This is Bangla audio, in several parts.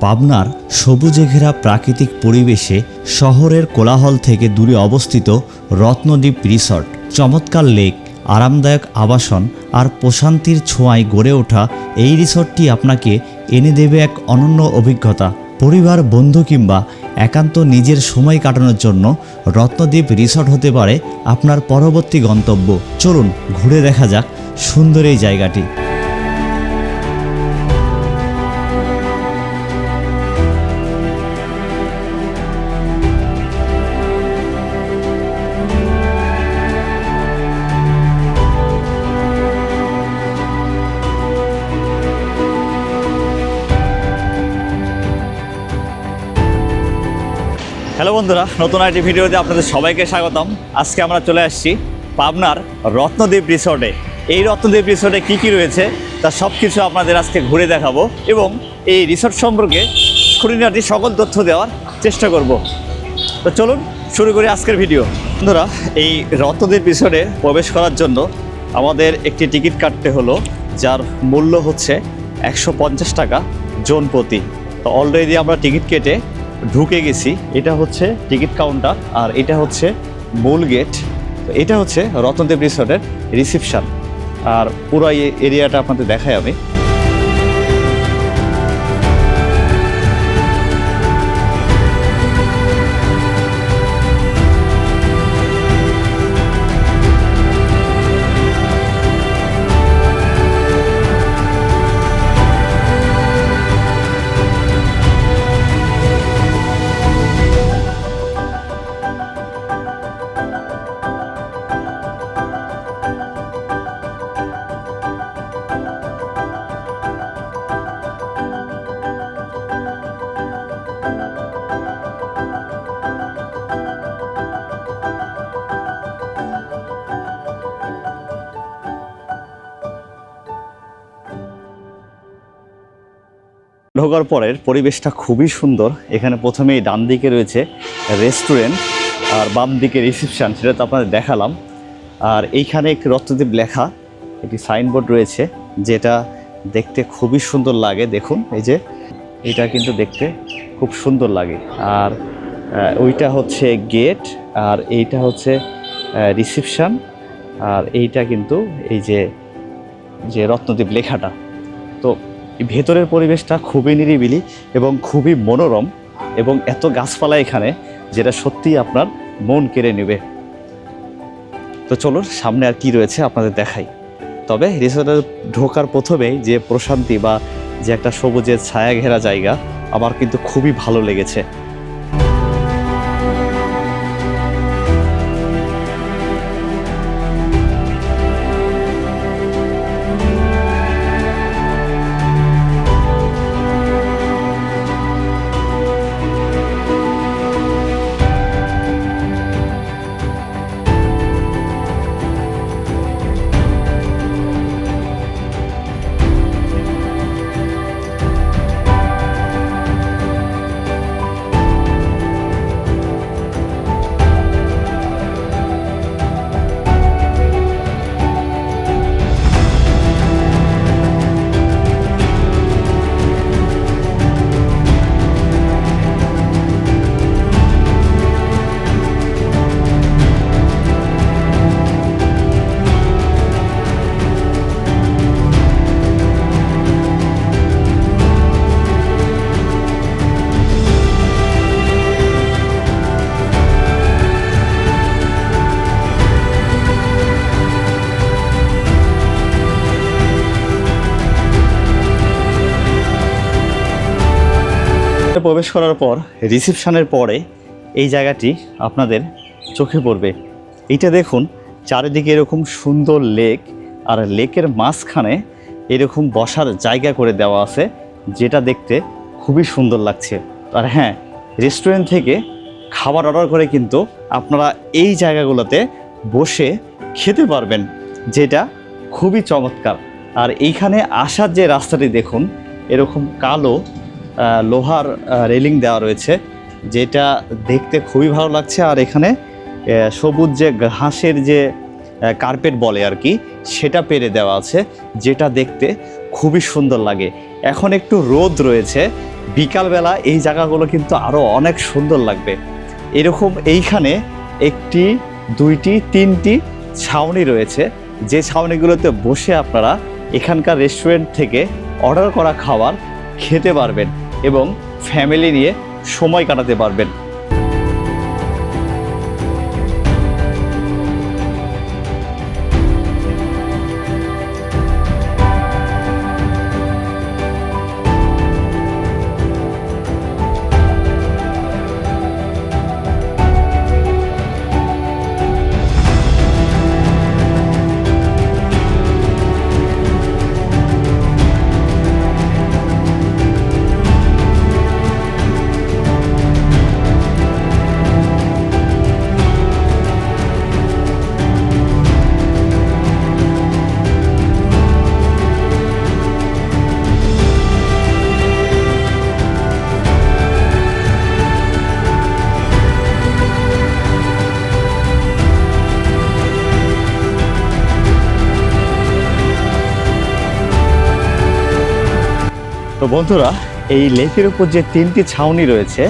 পাবনার সবুজে ঘেরা প্রাকৃতিক পরিবেশে শহরের কোলাহল থেকে দূরে অবস্থিত রত্নদ্বীপ রিসর্ট, চমৎকার লেক, আরামদায়ক আবাসন আর প্রশান্তির ছোঁয়ায় গড়ে ওঠা এই রিসর্টটি আপনাকে এনে দেবে এক অনন্য অভিজ্ঞতা। পরিবার, বন্ধু কিংবা একান্ত নিজের সময় কাটানোর জন্য রত্নদ্বীপ রিসর্ট হতে পারে আপনার পরবর্তী গন্তব্য। চলুন, ঘুরে দেখা যাক সুন্দর এই জায়গাটি। বন্ধুরা, নতুন একটি ভিডিওতে আপনাদের সবাইকে স্বাগতম। আজকে আমরা চলে আসছি পাবনার রত্নদ্বীপ রিসর্টে। এই রত্নদ্বীপ রিসর্টে কি কি রয়েছে, তা সব কিছু আপনাদের আজকে ঘুরে দেখাবো এবং এই রিসর্ট সম্পর্কে খুঁটিনাটি সকল তথ্য দেওয়ার চেষ্টা করব। তো চলুন, শুরু করি আজকের ভিডিও। বন্ধুরা, এই রত্নদ্বীপ রিসর্টে প্রবেশ করার জন্য আমাদের একটি টিকিট কাটতে হলো, যার মূল্য হচ্ছে একশো পঞ্চাশ টাকা জোন প্রতি তো অলরেডি আমরা টিকিট কেটে ঢুকে গেছি। এটা হচ্ছে টিকিট কাউন্টার আর এটা হচ্ছে মূল গেট। এটা হচ্ছে রতনদেব রিসর্টের রিসিপশান। আর পুরো এরিয়াটা আপনাদের দেখাই আমি। ঢোকার পরের পরিবেশটা খুবই সুন্দর। এখানে প্রথমেই ডান দিকে রয়েছে রেস্টুরেন্ট আর বাম দিকে রিসেপশন, সেটা তো আপনাদের দেখালাম। আর এইখানে একটি রত্নদ্বীপ লেখা, একটি সাইনবোর্ড রয়েছে, যেটা দেখতে খুবই সুন্দর লাগে। দেখুন, এই যে, এটা কিন্তু দেখতে খুব সুন্দর লাগে। আর ওইটা হচ্ছে গেট, আর এইটা হচ্ছে রিসেপশন, আর এইটা কিন্তু এই যে যে রত্নদ্বীপ লেখাটা। তো ভেতরের পরিবেশটা খুবই নিরিবিলি এবং খুবই মনোরম এবং এত গাছপালা এখানে যেটা সত্যিই আপনার মন কেড়ে নেবে। তো চলুন, সামনে আর কি রয়েছে আপনাদের দেখাই। তবে রিসোর্টে ঢোকার প্রথমেই যে প্রশান্তি বা যে একটা সবুজের ছায়া ঘেরা জায়গা, আমার কিন্তু খুবই ভালো লেগেছে। প্রবেশ করার পর রিসেপশনের পরে এই জায়গাটি আপনাদের চোখে পড়বে। এইটা দেখুন, চারিদিকে এরকম সুন্দর লেক আর লেকের মাঝখানে এরকম বসার জায়গা করে দেওয়া আছে, যেটা দেখতে খুবই সুন্দর লাগছে। আর হ্যাঁ রেস্টুরেন্ট থেকে খাবার অর্ডার করে কিন্তু আপনারা এই জায়গাগুলোতে বসে খেতে পারবেন, যেটা খুবই চমৎকার। আর এইখানে আসার যে রাস্তাটি দেখুন, এরকম কালো লোহার রেলিং দেওয়া রয়েছে, যেটা দেখতে খুবই ভালো লাগছে। আর এখানে সবুজ যে ঘাসের যে কার্পেট বলে আর কি, সেটা পেরে দেওয়া আছে, যেটা দেখতে খুবই সুন্দর লাগে। এখন একটু রোদ রয়েছে, বিকালবেলা এই জায়গাগুলো কিন্তু আরও অনেক সুন্দর লাগবে। এরকম এইখানে একটি, দুইটি, তিনটি ছাউনি রয়েছে, যে ছাউনিগুলোতে বসে আপনারা এখানকার রেস্টুরেন্ট থেকে অর্ডার করা খাবার খেতে পারবেন। এবং ফ্যামিলি নিয়ে সময় কাটাতে পারবেন। বন্ধুরা, এই লেকের উপর যে তিনটি ছাউনি রয়েছে,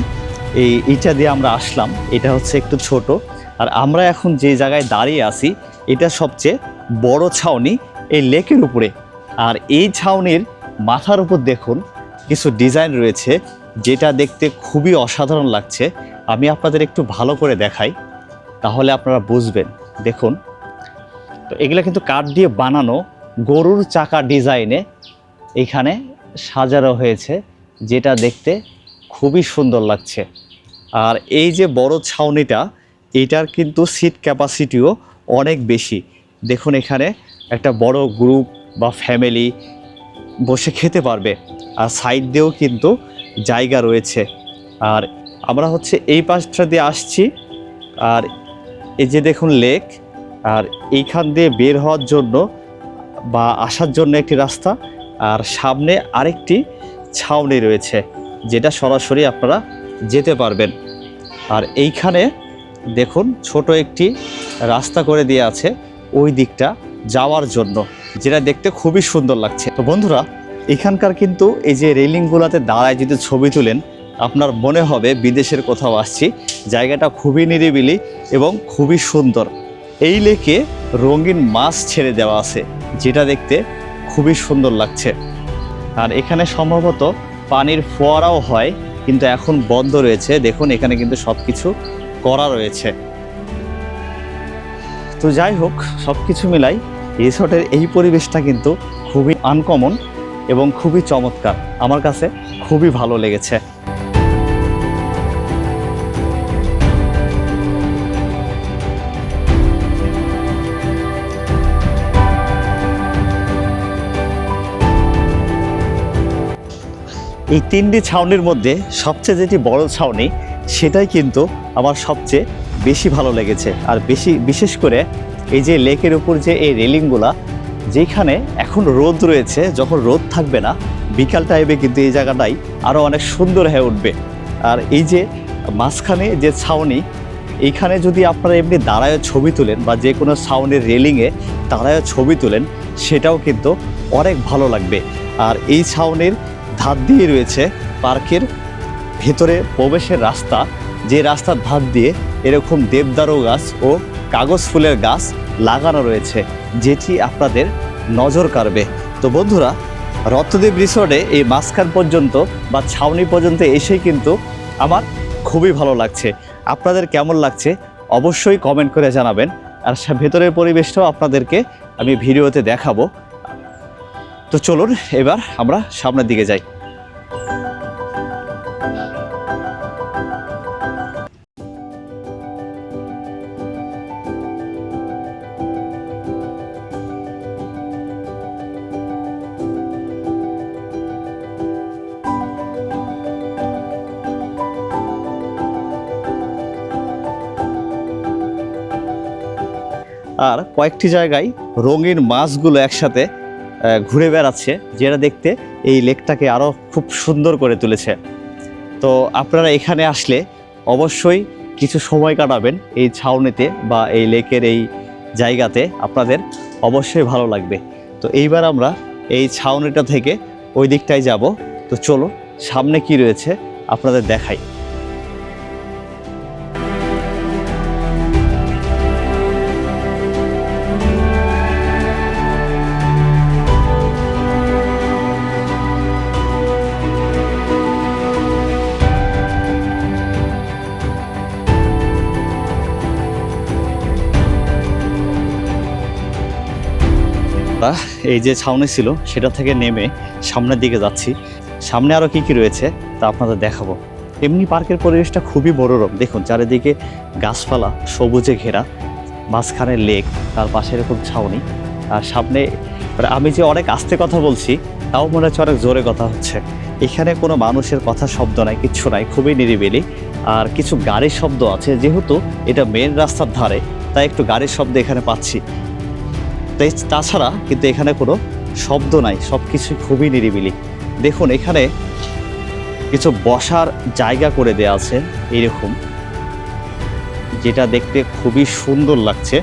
এই ইটা দিয়ে আমরা আসলাম। এটা হচ্ছে একটু ছোট। আর আমরা এখন যে জায়গায় দাঁড়িয়ে আছি, এটা সবচেয়ে বড় ছাউনি এই লেকের উপরে। আর এই ছাউনির মাথার উপর দেখুন, কিছু ডিজাইন রয়েছে, যেটা দেখতে খুবই অসাধারণ লাগছে। আমি আপনাদের একটু ভালো করে দেখাই, তাহলে আপনারা বুঝবেন। দেখুন, তো এগুলো কিন্তু কাঠ দিয়ে বানানো গরুর চাকা ডিজাইনে এখানে সাজানো হয়েছে, যেটা দেখতে খুবই সুন্দর লাগছে। আর এই যে বড় ছাউনিটা, এটার কিন্তু সিট ক্যাপাসিটিও অনেক বেশি। দেখুন এখানে একটা বড় গ্রুপ বা ফ্যামিলি বসে খেতে পারবে। আর সাইড দিয়েও কিন্তু জায়গা রয়েছে। আর আমরা হচ্ছে এই পাশটা দিয়ে আসছি। আর এই যে দেখুন লেক আর এইখান দিয়ে বের হওয়ার জন্য বা আসার জন্য একটি রাস্তা। আর সামনে আরেকটি ছাউনি রয়েছে, যেটা সরাসরি আপনারা যেতে পারবেন। আর এইখানে দেখুন, ছোট একটি রাস্তা করে দিয়ে আছে ওই দিকটা যাওয়ার জন্য, যেটা দেখতে খুবই সুন্দর লাগছে। তো বন্ধুরা, এখানকার কিন্তু এই যে রেলিংগুলোতে দাঁড়ায় যদি ছবি তুলেন, আপনার মনে হবে বিদেশের কোথাও আসছি, জায়গাটা খুবই নিরিবিলি এবং খুবই সুন্দর। এই লেকে রঙিন মাছ ছেড়ে দেওয়া আছে, যেটা দেখতে খুবই সুন্দর লাগছে। আর এখানে সম্ভবত পানির ফোয়ারাও হয়, কিন্তু এখন বন্ধ রয়েছে। দেখুন, এখানে কিন্তু সব কিছু করা রয়েছে। তো যাই হোক সব কিছু মিলাই রিসর্টের এই পরিবেশটা কিন্তু খুবই আনকমন এবং খুবই চমৎকার। আমার কাছে খুবই ভালো লেগেছে। এই তিনটি ছাউনির মধ্যে সবচেয়ে যেটি বড় ছাউনি, সেটাই কিন্তু আমার সবচেয়ে বেশি ভালো লেগেছে। আর বেশি, বিশেষ করে এই যে লেকের উপর যে এই রেলিংগুলা, যেখানে এখন রোদ রয়েছে, যখন রোদ থাকবে না, বিকাল টাইমে কিন্তু এই জায়গাটাই আরও অনেক সুন্দর হয়ে উঠবে। আর এই যে মাঝখানে যে ছাউনি এইখানে যদি আপনারা এমনি দাঁড়ায় ছবি তোলেন বা যে কোনো ছাউনির রেলিংয়ে দাঁড়ায় ছবি তোলেন, সেটাও কিন্তু অনেক ভালো লাগবে। আর এই ছাউনির ধার দিয়ে রয়েছে পার্কের ভেতরে প্রবেশের রাস্তা। যে রাস্তার ধার দিয়ে এরকম দেবদারু গাছ ও কাগজ ফুলের গাছ লাগানো রয়েছে, যেটি আপনাদের নজর কাড়বে। তো বন্ধুরা রত্নদ্বীপ রিসোর্টে এই মাঝখান পর্যন্ত বা ছাউনি পর্যন্ত এসেই কিন্তু আমার খুবই ভালো লাগছে। আপনাদের কেমন লাগছে অবশ্যই কমেন্ট করে জানাবেন। আর ভেতরের পরিবেশটাও আপনাদেরকে আমি ভিডিওতে দেখাবো। তো চলুন এবার আমরা সামনের দিকে যাই। আর কয়েকটি জায়গায় রঙিন মাছগুলো একসাথে ঘুরে বেড়াচ্ছে, যেটা দেখতে এই লেকটাকে আরও খুব সুন্দর করে তুলেছে। তো আপনারা এখানে আসলে অবশ্যই কিছু সময় কাটাবেন এই ছাউনিতে বা এই লেকের এই জায়গাতে, আপনাদের অবশ্যই ভালো লাগবে। তো এইবার আমরা এই ছাউনিটা থেকে ওই দিকটায় যাব। তো চলো সামনে কি রয়েছে আপনাদের দেখাই। এই যে ছাউনি ছিল, সেটা থেকে নেমে সামনের দিকে যাচ্ছি। সামনে আরও কি কি রয়েছে, তা আপনাদের দেখাবো। এমনি পার্কের পরিবেশটা খুবই মনোরম। দেখুন, চারিদিকে গাছপালা, সবুজে ঘেরা, মাঝখানে লেক, তার পাশে এরকম ছাউনি। আর সামনে মানে আমি যে অনেক আস্তে কথা বলছি, তাও মনে হচ্ছে অনেক জোরে কথা হচ্ছে। এখানে কোনো মানুষের কথা, শব্দ নাই, কিচ্ছু নাই, খুবই নিরিবিলি। আর কিছু গাড়ির শব্দ আছে, যেহেতু এটা মেন রাস্তার ধারে, তাই একটু গাড়ির শব্দ এখানে পাচ্ছি। তাই তাছাড়া কিন্তু এখানে কোনো শব্দ নাই সব কিছুই খুবই নিরিবিলি। দেখুন, এখানে কিছু বসার জায়গা করে দেওয়া আছে এইরকম যেটা দেখতে খুবই সুন্দর লাগছে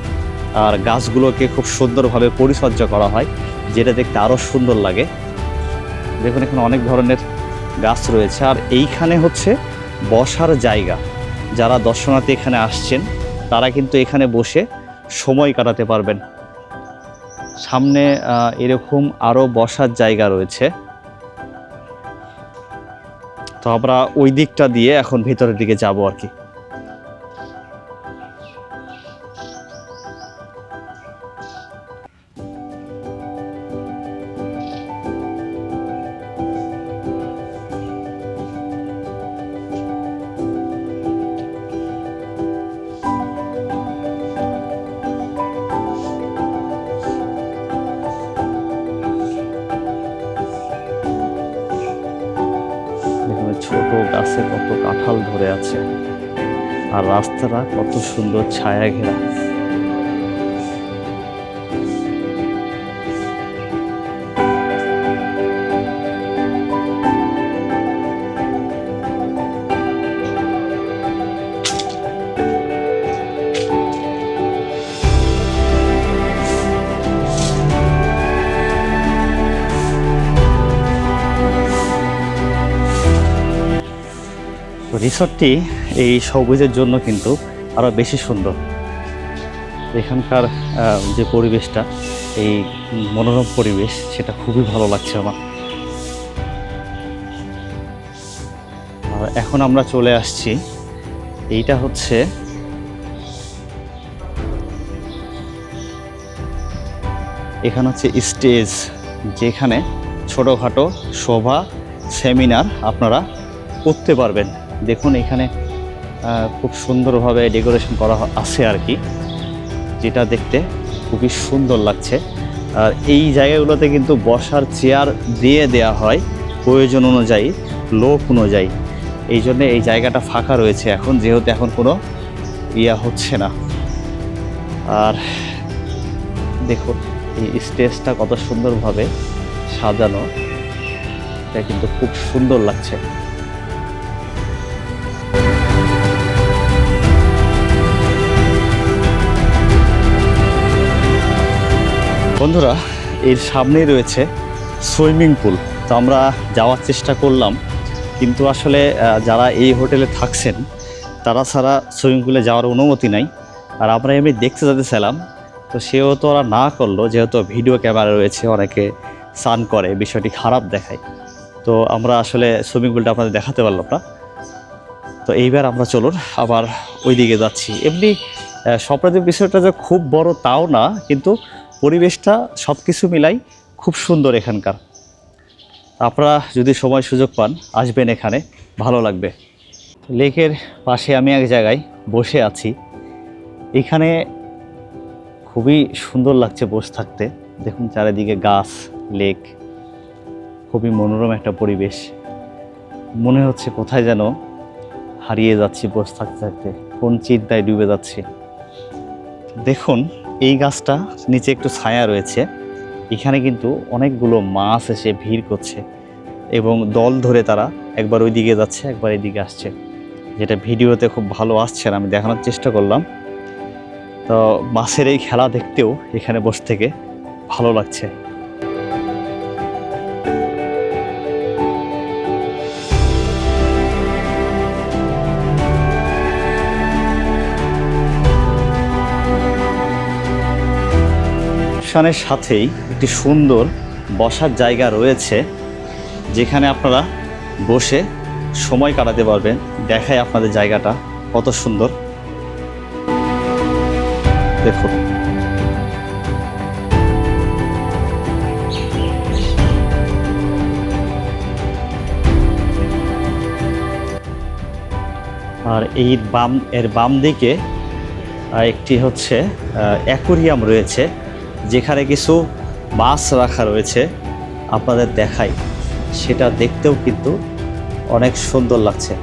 আর গাছগুলোকে খুব সুন্দরভাবে পরিচর্যা করা হয়, যেটা দেখতে আরও সুন্দর লাগে। দেখুন, এখানে অনেক ধরনের গাছ রয়েছে আর এইখানে হচ্ছে বসার জায়গা। যারা দর্শনার্থী এখানে আসছেন, তারা কিন্তু এখানে বসে সময় কাটাতে পারবেন। সামনে এরকম আরও বসার জায়গা রয়েছে। তো আমরা ওই দিকটা দিয়ে এখন ভেতরের দিকে যাব আর কি। রাস্তাটা কত সুন্দর ছায়া ঘেরা। রিসর্টটি এই সবুজের জন্য কিন্তু আরও বেশি সুন্দর। এখানকার যে পরিবেশটা, এই মনোরম পরিবেশ, সেটা খুবই ভালো লাগছে আমার। এখন আমরা চলে আসছি, এইটা হচ্ছে এখানে হচ্ছে স্টেজ, যেখানে ছোটোখাটো শোভা, সেমিনার আপনারা করতে পারবেন। দেখুন, এখানে খুব সুন্দরভাবে ডেকোরেশন করা আছে আর কি, যেটা দেখতে খুবই সুন্দর লাগছে। আর এই জায়গাগুলোতে কিন্তু বসার চেয়ার দিয়ে দেয়া হয়, প্রয়োজন অনুযায়ী, লোক অনুযায়ী। এই জন্য এই জায়গাটা ফাঁকা রয়েছে এখন, যেহেতু এখন কোনো ইয়া হচ্ছে না। আর দেখুন, এই স্টেজটা কত সুন্দরভাবে সাজানো। এটা কিন্তু খুব সুন্দর লাগছে। বন্ধুরা, এর সামনেই রয়েছে সুইমিং পুল। তো আমরা যাওয়ার চেষ্টা করলাম, কিন্তু আসলে যারা এই হোটেলে থাকছেন, তারা ছাড়া সুইমিং পুলে যাওয়ার অনুমতি নাই। আর আমরা এমনি দেখতে যেতে ছিলাম তো সেও তো ওরা না করল, যেহেতু ভিডিও ক্যামেরা রয়েছে, অনেকে সান করে, বিষয়টি খারাপ দেখায়। তো আমরা আসলে সুইমিং পুলটা আপনাদের দেখাতে পারলাম না। তো এইবার আমরা চলুন, আবার ওই দিকে যাচ্ছি। এমনি স্বপ্নদ্বীপ বিষয়টা যে খুব বড় তাও না, কিন্তু পরিবেশটা সব কিছু মিলাই খুব সুন্দর এখানকার। আপনারা যদি সময় সুযোগ পান, আসবেন এখানে, ভালো লাগবে। লেকের পাশে আমি এক জায়গায় বসে আছি। এখানে খুবই সুন্দর লাগছে বসে থাকতে। দেখুন চারিদিকে গাছ, লেক, খুবই মনোরম একটা পরিবেশ। মনে হচ্ছে কোথায় যেন হারিয়ে যাচ্ছি বসে থাকতে থাকতে, কোন চিন্তায় ডুবে যাচ্ছি। দেখুন এই গাছটা নিচে একটু ছায়া রয়েছে। এখানে কিন্তু অনেকগুলো মাছ এসে ভিড় করছে এবং দল ধরে তারা একবার ওই দিকে যাচ্ছে, একবার এই দিকে আসছে। যেটা ভিডিওতে খুব ভালো আসছে না, আমি দেখানোর চেষ্টা করলাম। তো মাছের এই খেলা দেখতেও এখানে বসে থেকে ভালো লাগছে। রিসেপশনের সাথেই একটি সুন্দর বসার জায়গা রয়েছে, যেখানে আপনারা বসে সময় কাটাতে পারবেন, দেখায় আপনাদের জায়গাটা কত সুন্দর। দেখুন। আর এই বাম, এর বাম দিকে একটি হচ্ছে অ্যাকোরিয়াম রয়েছে। যেখানে কিছু মাছ রাখা রয়েছে, আপনাদের দেখাই। সেটা দেখতেও কিন্তু অনেক সুন্দর লাগছে।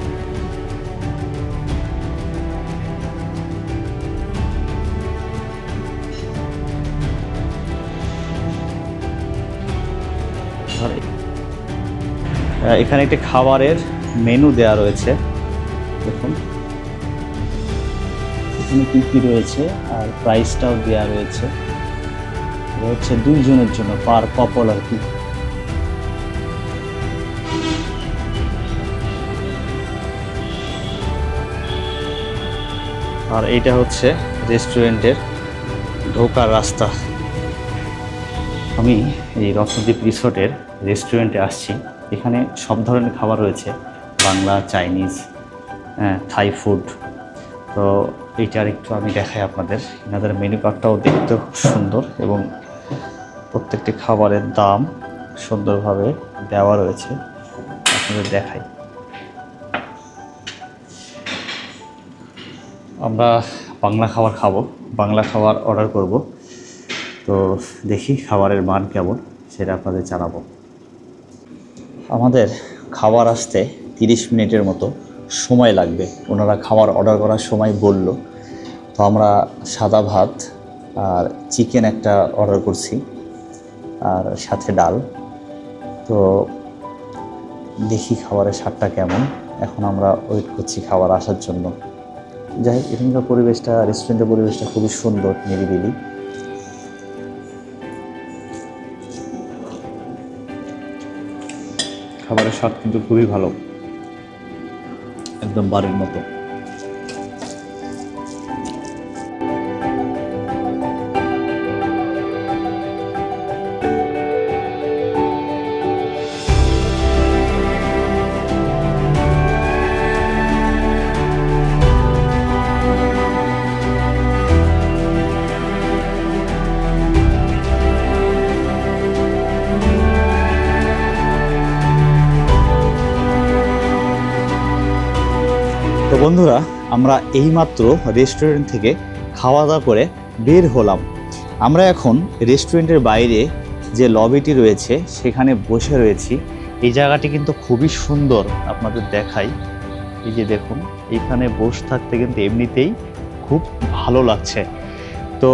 এখানে একটি খাবারের মেনু দেয়া রয়েছে। দেখুন। এখানে কী কী রয়েছে আর প্রাইসটাও দেওয়া রয়েছে। এটা হচ্ছে দুইজনের জন্য পার কপল আর কি। আর এইটা হচ্ছে রেস্টুরেন্টের ঢোকার রাস্তা। আমি এই রত্নদ্বীপ রিসোর্টের রেস্টুরেন্টে আসছি। এখানে সব ধরনের খাবার রয়েছে বাংলা চাইনিজ হ্যাঁ, থাই ফুড তো এইটার একটু আমি দেখাই আপনাদের। এনাদের মেনু কার্ডটাও দেখতে খুব সুন্দর এবং প্রত্যেকটি খাবারের দাম সুন্দরভাবে দেওয়া রয়েছে। আপনাদের দেখাই। আমরা বাংলা খাবার খাব। বাংলা খাবার অর্ডার করব। তো দেখি খাবারের মান কেমন, সেটা আপনাদের জানাব। আমাদের খাবার আসতে তিরিশ মিনিটের মতো সময় লাগবে। ওনারা খাবার অর্ডার করার সময় বলল। তো আমরা সাদা ভাত আর চিকেন একটা অর্ডার করছি। আর সাথে ডাল। তো দেখি খাবারের স্বাদটা কেমন। এখন আমরা ওয়েট করছি খাবার আসার জন্য। যাই হোক, এখানকার পরিবেশটা রেস্টুরেন্টের পরিবেশটা খুবই সুন্দর, নিরিবিলি। খাবারের স্বাদ কিন্তু খুবই ভালো। একদম বাড়ির মতো। বন্ধুরা, আমরা এইমাত্র রেস্টুরেন্ট থেকে খাওয়া দাওয়া করে বের হলাম। আমরা এখন রেস্টুরেন্টের বাইরে যে লবিটি রয়েছে, সেখানে বসে রয়েছি। এই জায়গাটি কিন্তু খুবই সুন্দর আপনাদের দেখাই। এই যে দেখুন, এখানে বসে থাকতে কিন্তু এমনিতেই খুব ভালো লাগছে। তো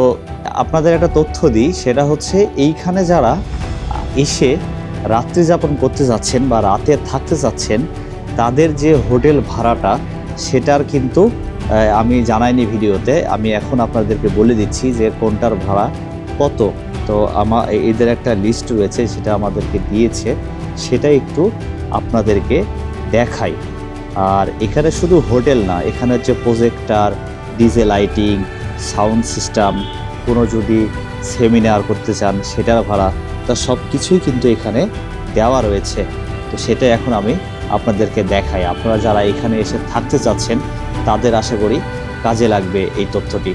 আপনাদের একটা তথ্য দিই, সেটা হচ্ছে এইখানে যারা এসে রাত্রি যাপন করতে যাচ্ছেন বা রাতে থাকতে চাচ্ছেন তাদের যে হোটেল ভাড়াটা সেটার কিন্তু আমি জানাইনি ভিডিওতে, আমি এখন আপনাদেরকে বলে দিচ্ছি যে কোনটার ভাড়া কত। তো আমার এদের একটা লিস্ট রয়েছে, সেটা আমাদেরকে দিয়েছে, সেটা একটু আপনাদেরকে দেখাই। আর এখানে শুধু হোটেল না, এখানে হচ্ছে projector DJ lighting sound system কোনো যদি সেমিনার করতে চান, সেটার ভাড়া, তা সব কিছুই কিন্তু এখানে দেওয়া রয়েছে। তো সেটা এখন আমি আপনাদেরকে দেখাই। আপনারা যারা এখানে এসে থাকতে চাচ্ছেন, তাদের আশা করি কাজে লাগবে এই তথ্যটি।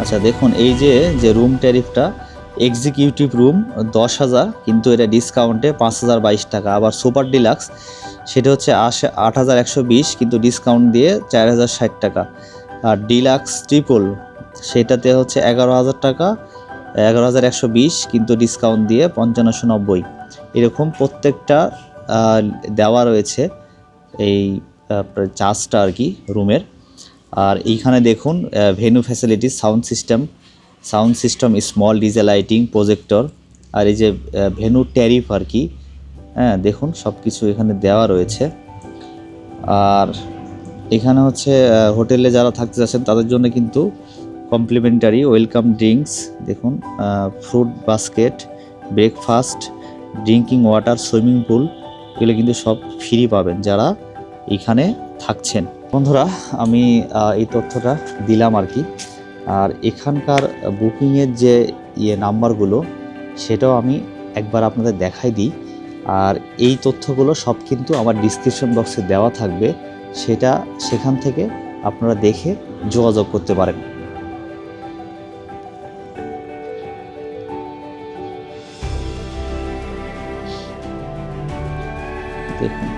আচ্ছা দেখুন, এই যে যে রুম ট্যারিফটা এক্সিকিউটিভ রুম দশ হাজার, কিন্তু এটা ডিসকাউন্টে পাঁচ হাজার বাইশ টাকা। আবার সুপার ডিলাক্স সেটা হচ্ছে আশ, আট হাজার একশো বিশ, কিন্তু ডিসকাউন্ট দিয়ে চার হাজার ষাট টাকা। আর ডিলাক্স ট্রিপল সেটাতে হচ্ছে এগারো হাজার টাকা, এগারো হাজার একশো বিশ, কিন্তু ডিসকাউন্ট দিয়ে পঞ্চান্নশো নব্বই। এরকম প্রত্যেকটা দেওয়া রয়েছে এই চার্জটা আর কি, রুমের। আর এইখানে দেখুন venue facility sound system. Sound system small DJ lighting, projector. আর এই যে ভেনু ট্যারিফ আর কি হ্যাঁ দেখুন সব কিছু এখানে দেওয়া রয়েছে। আর এখানে হচ্ছে হোটেলে যারা থাকতে যাচ্ছেন তাদের জন্য কিন্তু কমপ্লিমেন্টারি ওয়েলকাম ড্রিঙ্কস, দেখুন fruit basket, breakfast, drinking water, swimming pool এগুলো কিন্তু সব ফ্রি পাবেন যারা এখানে থাকছেন। বন্ধুরা, আমি এই তথ্যটা দিলাম আর কি। আর এখানকার বুকিংয়ের যে ইয়ে নাম্বারগুলো সেটাও আমি একবার আপনাদের দেখাই দিই। আর এই তথ্যগুলো সব কিন্তু আমার ডিসক্রিপশন বক্সে দেওয়া থাকবে। সেটা সেখান থেকে আপনারা দেখে যোগাযোগ করতে পারেন। দেখুন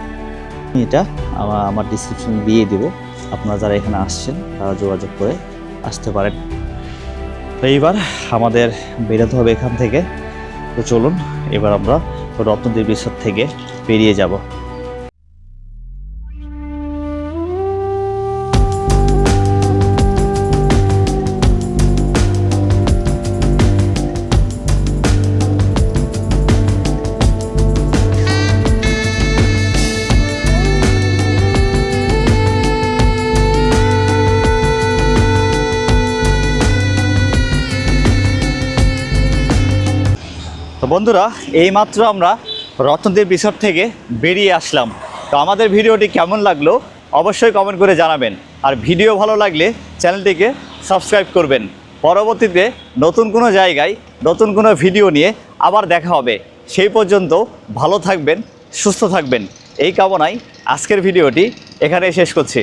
এটা আমার আমার ডিসক্রিপশন দিয়ে দেবো। আপনারা যারা এখানে আসছেন, তারা যোগাযোগ করে আসতে পারেন। তো এইবার আমাদের বেরোতে হবে এখান থেকে। তো চলুন, এবার আমরা রত্নদেব রিসোর্ট থেকে বেরিয়ে যাব। বন্ধুরা, এইমাত্র আমরা রত্নদেব রিসোর্ট থেকে বেরিয়ে আসলাম। তো আমাদের ভিডিওটি কেমন লাগল অবশ্যই কমেন্ট করে জানাবেন। আর ভিডিও ভালো লাগলে চ্যানেলটিকে সাবস্ক্রাইব করবেন। পরবর্তীতে নতুন কোনো জায়গায় নতুন কোনো ভিডিও নিয়ে আবার দেখা হবে। সেই পর্যন্ত ভালো থাকবেন, সুস্থ থাকবেন। এই কামনায় আজকের ভিডিওটি এখানে শেষ করছি।